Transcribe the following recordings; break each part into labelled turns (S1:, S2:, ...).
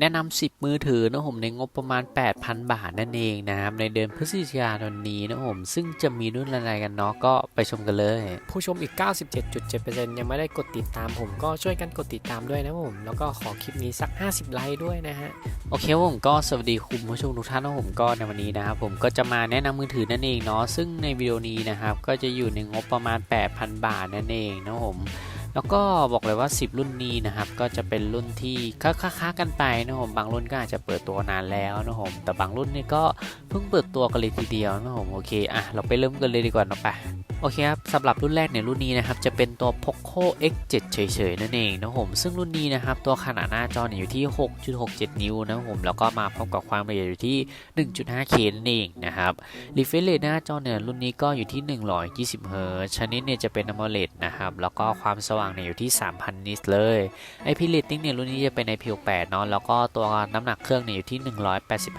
S1: แนะนำ10 มือถือนะผมในงบประมาณ 8,000 บาทนั่นเองนะครับ ในเดือนพฤศจิกายนนี้นะผม ซึ่งจะมีรุ่นอะไรกันเนาะก็ไปชมกันเลย
S2: ผู้ชมอีก 97.7%ยังไม่ได้กดติดตามผมก็ช่วยกันกดติดตามด้วยนะผม แล้วก็ขอคลิปนี้สัก 50 ไลค์ด้วยนะฮะ
S1: โอเคครับผมก็สวัสดีคุณผู้ชมทุกท่านนะผมก็ในวันนี้นะครับผมก็จะมาแนะนำมือถือนั่นเองเนาะซึ่งในวิดีโอนี้นะครับก็จะอยู่ในงบประมาณ 8,000 บาทนั่นเองนะผม แล้วก็บอกเลยว่า 10 รุ่นนี้นะครับ ก็จะเป็นรุ่นที่ค้าๆกันไปนะผมบางรุ่นก็อาจจะเปิดตัวนานแล้วนะผมแต่บางรุ่นนี่ก็เพิ่งเปิดตัวกันเลยทีเดียวนะผมโอเคอะเราไปเริ่มกันเลยดีกว่านะไปโอเคครับสำหรับรุ่นแรกในยรุ่นนี้นะครับจะเป็นตัว Poco X7 เฉยๆนั่นเองนะผมซึ่งรุ่นนี้นะครับตัวขนาดหน้าจอเนี่ยอยู่ที่ 6.67 นิ้วนะผมแล้วก็มาพร้อมกับความละเอียดอยู่ที่ 1.5K นั่นเองนะครับ Refresh Rate หน้าจอเนี่ยรุ่นนี้ก็อยู่ที่ 120 Hz ชนิดเนี่ยจะเป็น AMOLED นะครับแล้วก็ความสว่างเนี่ยอยู่ที่ 3,000 นิตเลย IP Rating เนี่ยรุ่นนี้จะเป็น ip 8เนาะแล้วก็ตัวน้ำหนักเครื่องเนี่ยอยู่ที่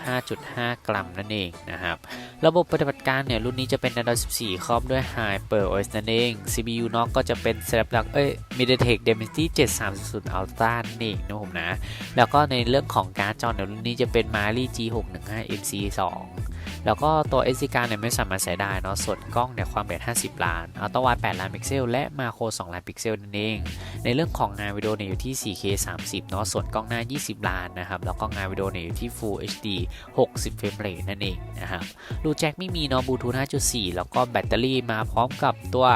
S1: 185.5 กรัมนั่นเองนะครับ ระบบปฏิบัติการเนี่ยรุ่นนี้จะเป็น Android 14 ครอบด้วย Hyper OS นั่นเอง CPU นอกก็จะเป็น Snapdragon เอ้ย MediaTek Dimensity 7300 Ultra นั่นเองนะผมนะ แล้วก็ในเรื่องของการ์ดจอเนี่ยรุ่นนี้จะเป็น Mali G615 MC2 แล้วก็ตัว SD card เนี่ยไม่สามารถใส่ได้เนาะส่วนกล้องเนี่ยความละเอียด 50 ล้านอัลตราไวด์8ล้านพิกเซลและมาโคร 2 ล้านพิกเซลนั่นเอง ในเรื่องของงานวิดีโอเนี่ยอยู่ที่ 4K 30 เนาะส่วนกล้องหน้า 20 ล้านนะครับแล้วก็งานวิดีโอเนี่ยอยู่ที่ Full HD 60 เฟรมเรทนั่นเองนะครับรูแจ็คไม่มีเนาะบลูทูธ5.4 แล้วก็แบตเตอรี่มาพร้อมกับตัว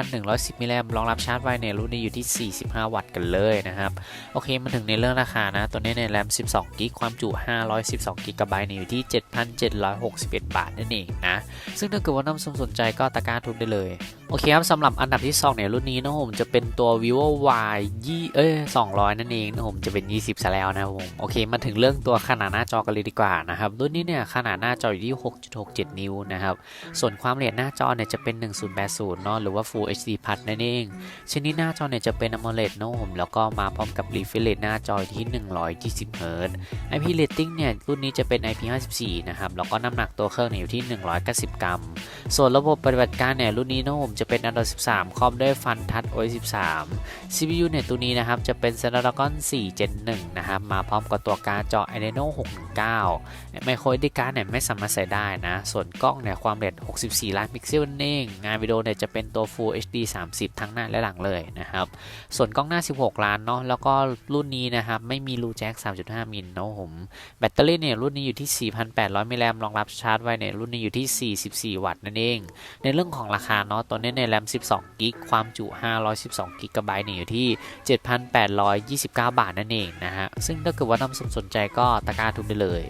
S1: 5,110มิลลิแอมป์รองรับชาร์จไวเนี่ยรุ่นนี้อยู่ที่ 45 วัตต์กันเลยนะครับโอเคมาถึงในเรื่องราคานะตัวนี้ในแรม 12 กิกความจุ 512 กิกะไบต์เนี่ยอยู่ที่61 บาทนั่นเองนะ ซึ่งถ้าเกิดว่าน้ำสนสนใจก็ตะกร้าทุบได้เลย โอเคครับสำหรับอันดับที่ 2 เนี่ย รุ่นนี้นะผมจะเป็นตัว vivo y ยี่เอ้ย200 นั่นเองนะผมจะเป็น 20ซะแล้วนะครับผมโอเคมาถึงเรื่องตัวขนาดหน้าจอกันเลยดีกว่านะครับรุ่นนี้เนี่ยขนาดหน้าจออยู่ที่ 6.67 นิ้วนะครับส่วนความละเอียดหน้าจอเนี่ยจะเป็น 1080เนาะหรือว่า Full HD Plus นั่นเองชนิดหน้าจอเนี่ยจะเป็น AMOLED นะผมแล้วก็มาพร้อมกับ refresh rate หน้าจอที่ 120 Hz IP rating เนี่ยรุ่นนี้จะเป็น IP54 นะครับแล้วก็น้ำหนักตัวเครื่องเนี่ยอยู่ที่ 190 กรัม ส่วนระบบปฏิบัติการเนี่ยรุ่นนี้นะผมจะเป็น Android 13 คอมด้วยฟันทัช OS 13 CPU เนี่ยตัวนี้นะครับจะเป็น Snapdragon 4 Gen 1นะครับมาพร้อมกับตัวการ์ดจอ Adreno 619 Micro SD card เนี่ยไม่สามารถใส่ได้นะ ส่วนกล้องเนี่ยความละเอียด 64 ล้านพิกเซลนั่นเองงานวิดีโอเนี่ยจะเป็นตัว Full HD 30 ทั้งหน้าและหลังเลยนะครับส่วนกล้องหน้า 16 ล้านเนาะแล้วก็รุ่นนี้นะครับไม่มีรูแจ็ค3.5 มิลนะผมแบตเตอรี่เนี่ยรุ่นนี้อยู่ที่ 4,800 มิลลิแอมรองรับชาร์จไว้เนี่ยรุ่นนี้อยู่ที่ 44 วัตต์นั่นเอง ในเรื่องของราคาเนาะตัวนี้ในแรม 12 กิก ความจุ 512 กิกะไบต์เนี่ยอยู่ที่ 7,829 บาทนั่นเองนะฮะ ซึ่งถ้าเกิดว่าน้ำสนใจก็ตะกร้าทุนได้เลย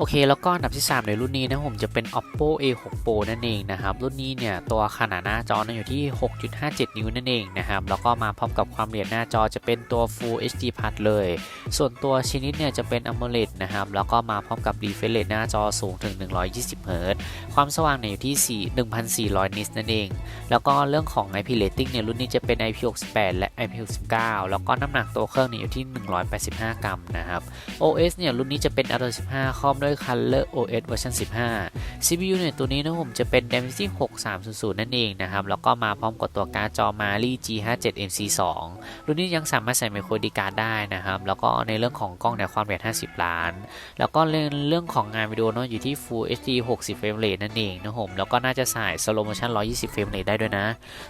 S1: โอเค แล้วก็อันดับที่ 3 ในรุ่นนี้นะผมจะเป็น oppo a6 pro นั่นเองนะครับ รุ่นนี้เนี่ยตัวขนาดหน้าจอนะอยู่ที่ 6.57 นิ้วนั่นเองนะครับ แล้วก็มาพร้อมกับความละเอียดหน้าจอจะเป็นตัว full HD plus เลย ส่วนตัวชนิดเนี่ยจะเป็น AMOLED นะครับ แล้วก็มาพร้อมกับ refresh rate หน้าจอสูงถึง 120 Hz ความสว่างเนี่ยอยู่ที่ 4 1,400 นิตนั่นเองแล้วก็เรื่องของ IP rating เนี่ยรุ่นนี้จะเป็น IP68 และ IP69 แล้วก็น้ำหนักตัวเครื่องเนี่ยอยู่ที่ 185 กรัมนะครับ OS เนี่ยรุ่นนี้จะเป็น Android 15คอมด้วย Color OS เวอร์ชัน15 CPU เนี่ยตัวนี้นะผมจะเป็น Dimensity 6300 นั่นเองนะครับ แล้วก็มาพร้อมกับตัวการ์ดจอ Mali G57 MC2 รุ่นนี้ยังสามารถใส่ micro SD card ได้นะครับ แล้วก็ในเรื่องของกล้องเนี่ยความละเอียด 50 ล้าน แล้วก็เรื่องเรื่องของงานวิดีโอเนาะอยู่ที่ Full HD 60 frame rate นั่นเองนะผมแล้วก็น่าจะใส่ slow motion 120 frame rate ได้ด้วยนะ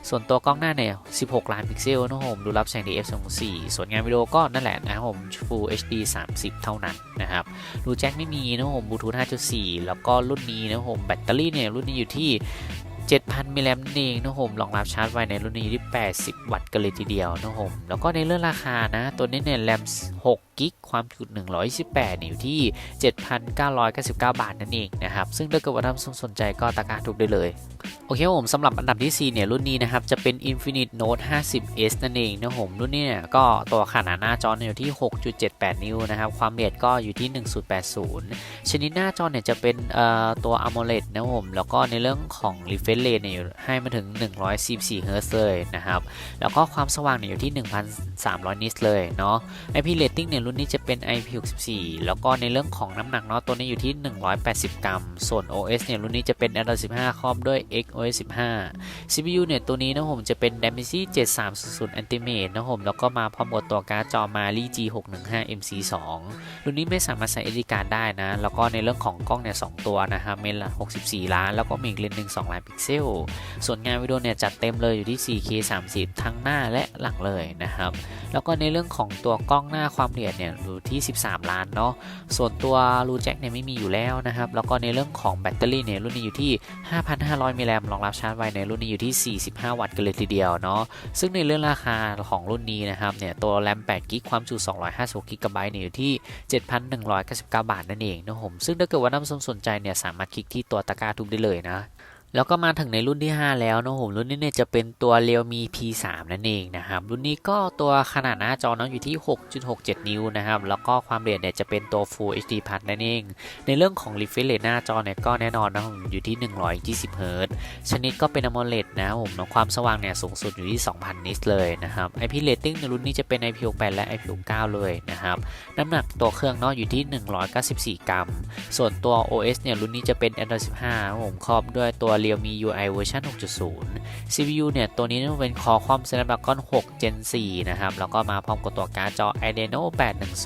S1: ส่วนตัวกล้องหน้าเนี่ย 16 ล้านพิกเซลนะผมดูรับแสง DF 2.4ส่วนงานวิดีโอก็นั่นแหละนะครับผม Full HD 30 เท่านั้นนะครับรูแจ็คไม่มีนะผมบลูทูธ5.4 แล้วก็รุ่นนี้นะผมแบตเตอรี่เนี่ยรุ่นนี้อยู่ที่ 7,000 มิลลิแอมป์เองนะผมรองรับชาร์จไวในรุ่นนี้ที่ 80 วัตต์กันเลยทีเดียวนะผมแล้วก็ในเรื่องราคานะ ตัวนี้เนี่ยแรม6 กิกความจุ128เนี่ยอยู่ที่7,999บาทนั่นเองนะครับ ซึ่งถ้าเกิดว่าท่านสนใจก็ตะกร้าทุกได้เลยโอเคผมสำหรับอันดับที่ 4 เนี่ย รุ่นนี้นะครับ จะเป็น Infinite Note 50s นั่นเองนะผม รุ่นนี้เนี่ยก็ตัวขนาดหน้าจอเนี่ยอยู่ที่ 6.78 นิ้วนะครับ ความละเอียดก็อยู่ที่ 1080 ชนิดหน้าจอเนี่ยจะเป็นเอ่อตัว AMOLED นะผม แล้วก็ในเรื่องของ refresh rate เนี่ยให้มาถึง 144 Hz เลยนะครับ แล้วก็ความสว่างเนี่ยอยู่ที่ 1,300 นิตเลยเนาะ IP rating เนี่ยรุ่นนี้จะเป็น IP64 แล้วก็ในเรื่องของน้ำหนักเนาะตัวนี้อยู่ที่ 180 กรัม ส่วน OS เนี่ยรุ่นนี้จะเป็น Android 15 ครอบด้วย XOS 15 CPU เนี่ยตัวนี้นะผมจะเป็น Dimensity 7300 Ultimate นะผมแล้วก็มาพร้อมกับตัวการ์ดจอ Mali G615 MC2 รุ่นนี้ไม่สามารถใส่ SD card ได้นะ แล้วก็ในเรื่องของกล้องเนี่ย2ตัวนะครับเมนละ64 ล้าน แล้วก็มีอีกเลนส์หนึ่ง2ล้านพิกเซล ส่วนงานวิดีโอเนี่ยจัดเต็มเลยอยู่ที่ 4K 30 ทั้งหน้าและหลังเลยนะครับ แล้วก็ในเรื่องของตัวกล้องหน้าความละเอียดเนี่ยอยู่ที่ 13 ล้านเนาะส่วนตัวรูแจ็คเนี่ยไม่มีอยู่แล้วนะครับแล้วก็ในเรื่องของแบตเตอรี่เนี่ยรุ่นนี้อยู่ที่ 5,500มิลลิแอมรองรับชาร์จไวในรุ่นนี้อยู่ที่ 45 วัตต์กันเลยทีเดียวเนาะซึ่งในเรื่องราคาของรุ่นนี้นะครับเนี่ยตัวแรม8กิกความจุ 256กิกะไบต์เนี่ยอยู่ที่ 7,199 บาทนั่นเองนะผมซึ่งถ้าเกิดว่านผู้ชมสนใจเนี่ยสามารถคลิกที่ตัวตะกร้าทุบได้เลยนะ แล้วก็มาถึงในรุ่นที่ 5 แล้วนะผมรุ่นนี้เนี่ยจะเป็นตัว Realme P3 นั่นเองนะครับ รุ่นนี้ก็ตัวขนาดหน้าจอเนาะอยู่ที่ 6.67 นิ้วนะครับ แล้วก็ความละเอียดเนี่ยจะเป็นตัว Full HD Plus นั่นเอง ในเรื่องของ refresh rate หน้าจอเนี่ยก็แน่นอนนะผมอยู่ที่ 120 Hz ชนิดก็เป็น AMOLED นะผมความสว่างเนี่ยสูงสุดอยู่ที่ 2,000 นิตเลยนะครับ IP rating ในรุ่นนี้จะเป็น IP68 และ IP69 เลยนะครับ น้ำหนักตัวเครื่องเนาะอยู่ที่ 194 กรัม ส่วนตัว OS เนี่ยรุ่นนี้จะเป็น Android 15ผมครอบด้วยตัว Realme UI เวอร์ชัน6.0 CPU เนี่ยตัวนี้เป็น Core ความ Snapdragon 6 Gen 4 นะครับ แล้วก็มาพร้อมกับตัวการ์ดจอ Adreno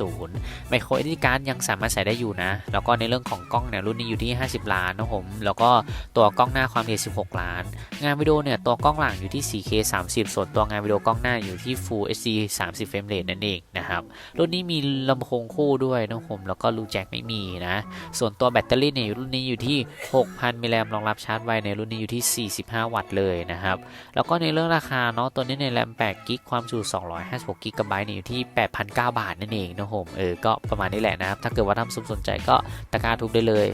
S1: 810 Micro SD card ยังสามารถใส่ได้อยู่นะ แล้วก็ในเรื่องของกล้องเนี่ยรุ่นนี้อยู่ที่ 50 ล้านนะผม แล้วก็ตัวกล้องหน้าความละเอียด 16 ล้าน งานวิดีโอเนี่ยตัวกล้องหลังอยู่ที่ 4K 30 ส่วนตัวงานวิดีโอกล้องหน้าอยู่ที่ Full HD 30 frame rate นั่นเองนะครับรุ่นนี้มีลำโพงคู่ด้วยนะผมแล้วก็รูแจ็คไม่มีนะส่วนตัวแบตเตอรี่เนี่ยรุ่นนี้อยู่ที่ 6,000มิลลิแอมรองรับชาร์จไวในรุ่นนี้อยู่ที่ 45 วัตต์เลยนะครับ แล้วก็ในเรื่องราคาเนาะตัวนี้ในแรม8กิกความจุ 256กิกะไบต์เนี่ยอยู่ที่ 8,900 บาทนั่นเองนะผมเออก็ประมาณนี้แหละนะครับ ถ้าเกิดว่าท่านสนใจก็ตะกร้าทุบได้เลย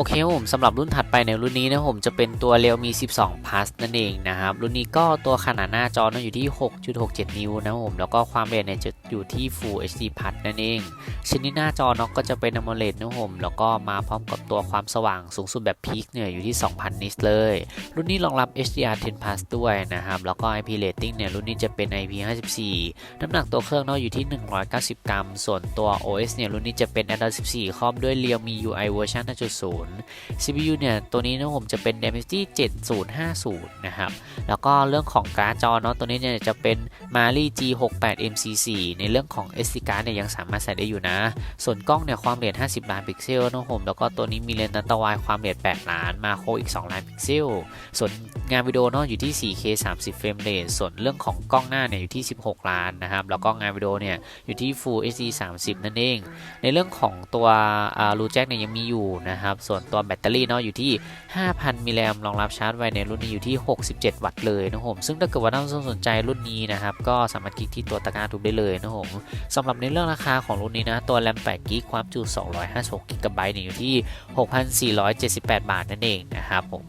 S1: โอเคผมสำหรับรุ่นถัดไปในรุ่นนี้นะผมจะเป็นตัว Realme 12 Plus นั่นเองนะครับ รุ่นนี้ก็ตัวขนาดหน้าจอนะอยู่ที่ 6.67 นิ้วนะผม แล้วก็ความละเอียดเนี่ยจะอยู่ที่ Full HD Plus นั่นเองชนิดหน้าจอเนาะก็จะเป็น AMOLED นะผม แล้วก็มาพร้อมกับตัวความสว่างสูงสุดแบบพีคเนี่ยอยู่ที่ 2,000 นิตเลย รุ่นนี้รองรับ HDR10 Plus ด้วยนะครับ แล้วก็ IP rating เนี่ยรุ่นนี้จะเป็น IP54 น้ำหนักตัวเครื่องเนาะอยู่ที่ 190 กรัม ส่วนตัว OS เนี่ยรุ่นนี้จะเป็น Android 14 ครอบด้วย Realme UI เวอร์ชัน5.0 CPU เนี่ย ตัวนี้นะผมจะเป็น Dimensity 7050 นะครับ แล้วก็เรื่องของการ์ดจอเนาะตัวนี้เนี่ยจะเป็น Mali G68 MC4 ในเรื่องของ SD card เนี่ยยังสามารถใส่ได้อยู่นะ ส่วนกล้องเนี่ยความละเอียด 50 ล้านพิกเซลนะผมแล้วก็ตัวนี้มีเลนส์อัตร้าไวด์ความละเอียด 8 ล้านมาโครอีก 2 ล้านพิกเซล ส่วนงานวิดีโอเนาะอยู่ที่ 4K 30 เฟรมเรทส่วนเรื่องของกล้องหน้าเนี่ยอยู่ที่ 16 ล้านนะครับ แล้วก็งานวิดีโอเนี่ยอยู่ที่ Full HD 30 นั่นเอง ในเรื่องของตัวรูแจ็คเนี่ยยังมีอยู่นะครับ ส่วนตัวแบตเตอรี่เนาะอยู่ที่ 5,000 มิลลิแอมรองรับชาร์จไวในรุ่นนี้อยู่ที่ 67 วัตต์เลยนะผมซึ่งถ้าเกิดว่าท่านผู้ชมสนใจรุ่นนี้นะครับก็สามารถคลิกที่ตัวตะกร้าทุบได้เลยนะผมสำหรับในเรื่องราคาของรุ่นนี้นะตัวแรม8กิกความจุ256กิกะไบต์เนี่ยอยู่ที่ 6,478 บาทนั่นเองนะครับผม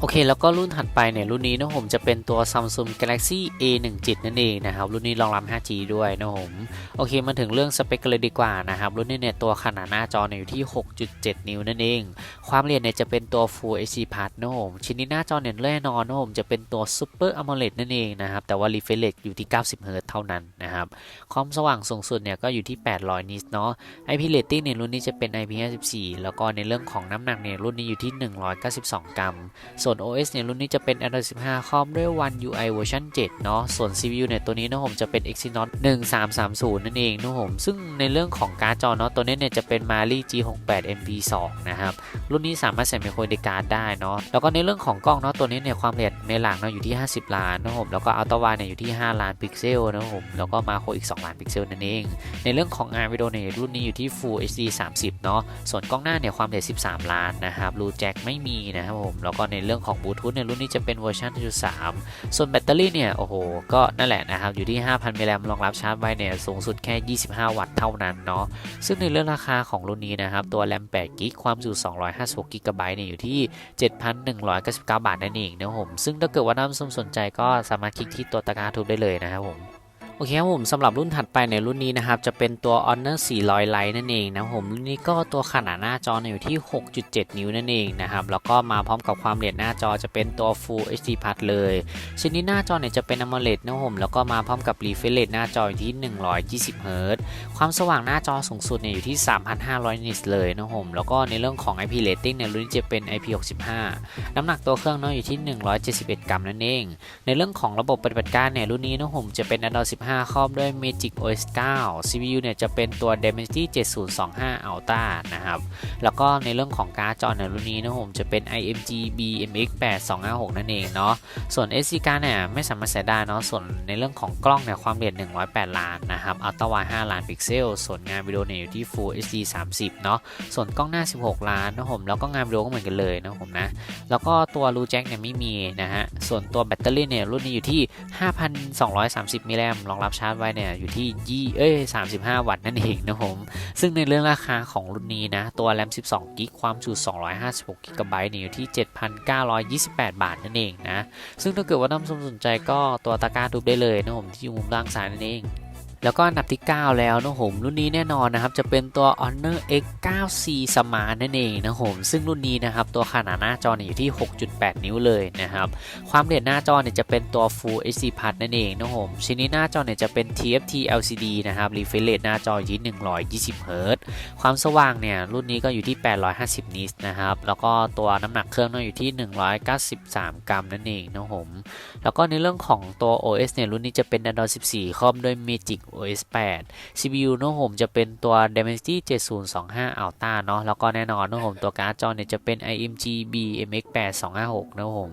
S1: โอเค แล้วก็รุ่นถัดไปเนี่ย รุ่นนี้นะผมจะเป็นตัว Samsung Galaxy A17 นั่นเองนะครับ รุ่นนี้รองรับ 5G ด้วยนะผม โอเค มาถึงเรื่องสเปคกันเลยดีกว่านะครับ รุ่นนี้เนี่ย ตัวขนาดหน้าจอเนี่ยอยู่ที่ 6.7 นิ้วนั่นเอง ความละเอียดเนี่ยจะเป็นตัว Full HD Plus นะผม ชิ้นนี้หน้าจอเนี่ยแน่นอนนะผมจะเป็นตัว Super AMOLED นั่นเองนะครับ แต่ว่า refresh rate อยู่ที่ 90 Hz เท่านั้นนะครับ ความสว่างสูงสุดเนี่ยก็อยู่ที่ 800 นิตเนาะ IP rating เนี่ยรุ่นนี้จะเป็น IP54 แล้วก็ในเรื่องของน้ำหนักเนี่ยรุ่นนี้อยู่ที่ 192 กรัมส่วน OS เนี่ยรุ่นนี้จะเป็น Android 15 ครอบด้วย One UI เวอร์ชัน7เนาะ ส่วน CPU เนี่ยตัวนี้นะผมจะเป็น Exynos 1330 นั่นเองนะผมซึ่งในเรื่องของการ์ดจอเนาะตัวนี้เนี่ยจะเป็น Mali G68 MP2 นะครับ รุ่นนี้สามารถใส่ไมโครดีการ์ดได้เนาะ แล้วก็ในเรื่องของกล้องเนาะตัวนี้เนี่ยความละเอียดในหลังเนาะอยู่ที่ 50 ล้านนะผม แล้วก็อัลตร้าไวเนี่ยอยู่ที่ 5 ล้านพิกเซลนะผม แล้วก็มาโครอีก 2 ล้านพิกเซลนั่นเอง ในเรื่องของงานวิดีโอเนี่ยรุ่นนี้อยู่ที่ Full HD 30 เนาะ ส่วนกล้องหน้าเนี่ยความละเอียด 13 ล้านนะครับรูแจ็คไม่มีนะครับผม แล้วก็ในเรื่องของบลูทูธเนี่ยรุ่นนี้จะเป็นเวอร์ชัน1.3ส่วนแบตเตอรี่เนี่ยโอ้โหก็นั่นแหละนะครับอยู่ที่ 5,000มิลลิแอมรองรับชาร์จไวเนี่ยสูงสุดแค่ 25 วัตต์เท่านั้นเนาะซึ่งในเรื่องราคาของรุ่นนี้นะครับตัวแรม8กิกความจุ256กิกะไบต์เนี่ยอยู่ที่ 7,199 บาทนั่นเองนะครับผมซึ่งถ้าเกิดว่าท่านผู้ชมสนใจก็สามารถคลิกที่ตัวตะกร้าทุบได้เลยนะครับผม โอเคครับผมสำหรับรุ่นถัดไปในรุ่นนี้นะครับ จะเป็นตัว Honor 400 Lite นั่นเองนะผมรุ่นนี้ก็ตัวขนาดหน้าจออยู่ที่ 6.7 นิ้วนั่นเองนะครับ แล้วก็มาพร้อมกับความละเอียดหน้าจอจะเป็นตัว Full HD Plus เลยชนิดหน้าจอเนี่ยจะเป็น AMOLED นะผมแล้วก็มาพร้อมกับ refresh rate หน้าจออยู่ที่ 120 Hz ความสว่างหน้าจอสูงสุดเนี่ยอยู่ที่ 3,500 นิตเลยนะผมแล้วก็ในเรื่องของ IP rating เนี่ยรุ่นนี้จะเป็น IP65 น้ำหนักตัวเครื่องเนาะอยู่ที่ 171 กรัมนั่นเอง ในเรื่องของระบบปฏิบัติการเนี่ยรุ่นนี้นะผมจะเป็น Android 15 5 ครอบด้วย Magic OS 9 CPU เนี่ยจะเป็นตัว Dimensity 7025 Ultra นะครับ แล้วก็ในเรื่องของการ์ดจอในรุ่นนี้นะผมจะเป็น IMG BMX 8256 นั่นเองเนาะ ส่วน SD card เนี่ยไม่สามารถใส่ได้เนาะ ส่วนในเรื่องของกล้องเนี่ยความละเอียด108 ล้านนะครับ Ultra Wide 5 ล้านพิกเซล ส่วนงานวิดีโอเนี่ยอยู่ที่ Full HD 30 เนาะ ส่วนกล้องหน้า 16 ล้านนะผมแล้วก็งานวิดีโอก็เหมือนกันเลยนะผมนะ แล้วก็ตัวรูแจ็คเนี่ยไม่มีนะฮะ ส่วนตัวแบตเตอรี่เนี่ยรุ่นนี้อยู่ที่ 5,230มิลลิแอมรองรับชาร์จไว้เนี่ยอยู่ที่ยี่เอ้ย35 วัตต์นั่นเองนะผมซึ่งในเรื่องราคาของรุ่นนี้นะตัวแรม12กิกความจุ256กิกะไบต์เนี่ยอยู่ที่ 7,928 บาทนั่นเองนะซึ่งถ้าเกิดว่าน้ำสมสนใจก็ตัวตะกร้าทุบได้เลยนะผมที่อยู่มุมล่างซ้ายนั่นเอง แล้วก็อันดับที่ 9 แล้วนะผมรุ่นนี้แน่นอนนะครับจะเป็นตัว Honor X9C Smart นั่นเองนะผมซึ่งรุ่นนี้นะครับตัวขนาดหน้าจอนอยู่ที่ 6.8 นิ้วเลยนะครับความละเอียดหน้าจอเนี่ยจะเป็นตัว Full HD Plus นั่นเองนะผมชิ้นนี้หน้าจอเนี่ยจะเป็น TFT LCD นะครับ refresh rate หน้าจออยู่ที่120 Hz ความสว่างเนี่ยรุ่นนี้ก็อยู่ที่ 850 นิตนะครับแล้วก็ตัวน้ำหนักเครื่องเนี่ยอยู่ที่ 193 กรัมนั่นเองนะผมแล้วก็ในเรื่องของตัว OS เนี่ยรุ่นนี้จะเป็น Android 14ครอบด้วย Magic OS 8 CPU นะผมจะเป็นตัว Dimensity 7025 Ultra เนาะแล้วก็แน่นอนนะผมตัวการ์ดจอเนี่ยจะเป็น IMG BMX 8256นะผม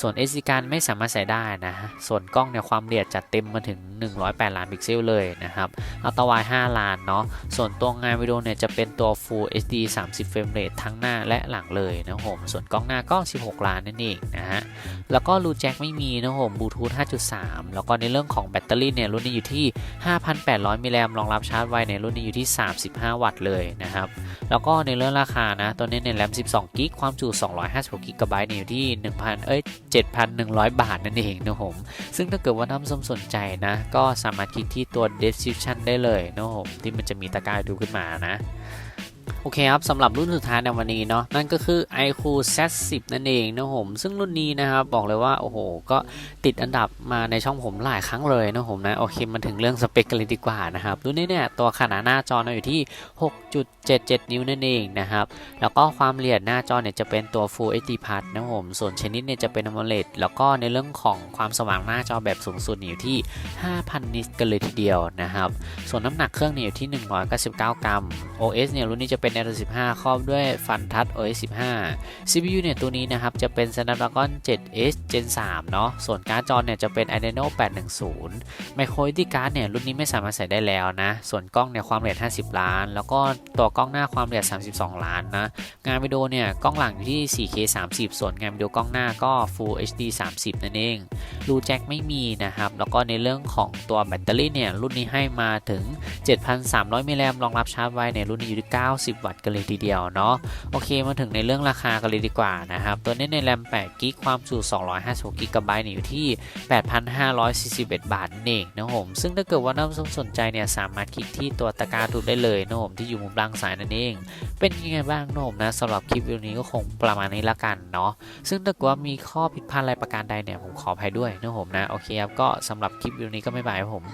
S1: ส่วน SD card ไม่สามารถใส่ได้นะ ส่วนกล้องเนี่ยความละเอียดจัดเต็มมาถึง 108 ล้านพิกเซลเลยนะครับอัลตร้าไวด์5ล้านเนาะส่วนตัวงานวิดีโอเนี่ยจะเป็นตัว Full HD 30 frame rate ทั้งหน้าและหลังเลยนะผม ส่วนกล้องหน้าก็ 16 ล้านนั่นเองนะฮะแล้วก็รูแจ็คไม่มีนะผมบลูทูธ5.3 แล้วก็ในเรื่องของแบตเตอรี่เนี่ยรุ่นนี้อยู่ที่5,800 มิลลิแอมรองรับชาร์จไวในรุ่นนี้อยู่ที่ 35 วัตต์เลยนะครับ แล้วก็ในเรื่องราคานะ ตัวนี้เนี่ยแรม 12 กิก ความจุ 256 กิกะไบต์เนี่ยอยู่ที่ 1,000 เอ้ย 7,100 บาทนั่นเองนะผม ซึ่งถ้าเกิดว่าท่านผู้ชมสนใจนะ ก็สามารถคลิกที่ตัว description ได้เลยนะผม ที่มันจะมีตะกร้าดูขึ้นมานะ โอเคครับสำหรับรุ่นสุดท้ายในวันนี้เนาะนั่นก็คือ iQ Z10 นั่นเองนะผมซึ่งรุ่นนี้นะครับบอกเลยว่าโอ้โหก็ติดอันดับมาในช่องผมหลายครั้งเลยนะผมนะโอเคมาถึงเรื่องสเปคกันเลยดีกว่านะครับรุ่นนี้เนี่ยตัวขนาดหน้าจออยู่ที่ 6.77 นิ้วนั่นเองนะครับแล้วก็ความละเอียดหน้าจอเนี่ยจะเป็นตัว Full HD Plus นะผมส่วนชนิดเนี่ยจะเป็น AMOLED แล้วก็ในเรื่องของความสว่างหน้าจอแบบสูงสุดอยู่ที่ 5,000 นิตกันเลยทีเดียวนะครับส่วนน้ำหนักเครื่องเนี่ยอยู่ที่ 199 กรัม OS เนี่ยรุ่นนี้จะเป็น Air 15ครอบด้วยฟันทัช OS 15 CPU เนี่ยตัวนี้นะครับ จะเป็น Snapdragon 7 S Gen 3 เนาะส่วนการ์ดจอเนี่ยจะเป็น Adreno 810 Micro SD card เนี่ยรุ่นนี้ไม่สามารถใส่ได้แล้วนะ ส่วนกล้องเนี่ยความละเอียด 50 ล้าน แล้วก็ตัวกล้องหน้าความละเอียด 32 ล้านนะ งานวิดีโอเนี่ยกล้องหลังอยู่ที่ 4K 30 ส่วนงานวิดีโอกล้องหน้าก็ Full HD 30 นั่นเองรูแจ็คไม่มีนะครับ แล้วก็ในเรื่องของตัวแบตเตอรี่เนี่ยรุ่นนี้ให้มาถึง 7,300มิลลิแอมรองรับชาร์จไว้ในรุ่นนี้อยู่ที่ 90วัตต์กันเลยทีเดียวเนาะโอเคมาถึงในเรื่องราคากันเลยดีกว่านะครับตัวนี้ในแรม8กิกความจุ256กิกะไบต์เนี่ยอยู่ที่ 8,541 บาทนั่นเองนะผมซึ่งถ้าเกิดว่านผู้ชมสนใจเนี่ยสามารถคลิกที่ตัวตะกร้าทุนได้เลยนะผมที่อยู่มุมล่างซ้ายนั่นเอง เป็นยังไงบ้างนะผมนะสำหรับคลิปวิดีโอนี้ก็คงประมาณนี้ละกันเนาะซึ่งถ้าเกิดว่ามีข้อผิดพลาดอะไรประการใดเนี่ยผมขออภัยด้วยนะผมนะโอเคครับก็สำหรับคลิปวิดีโอนี้ก็ไม่บายผม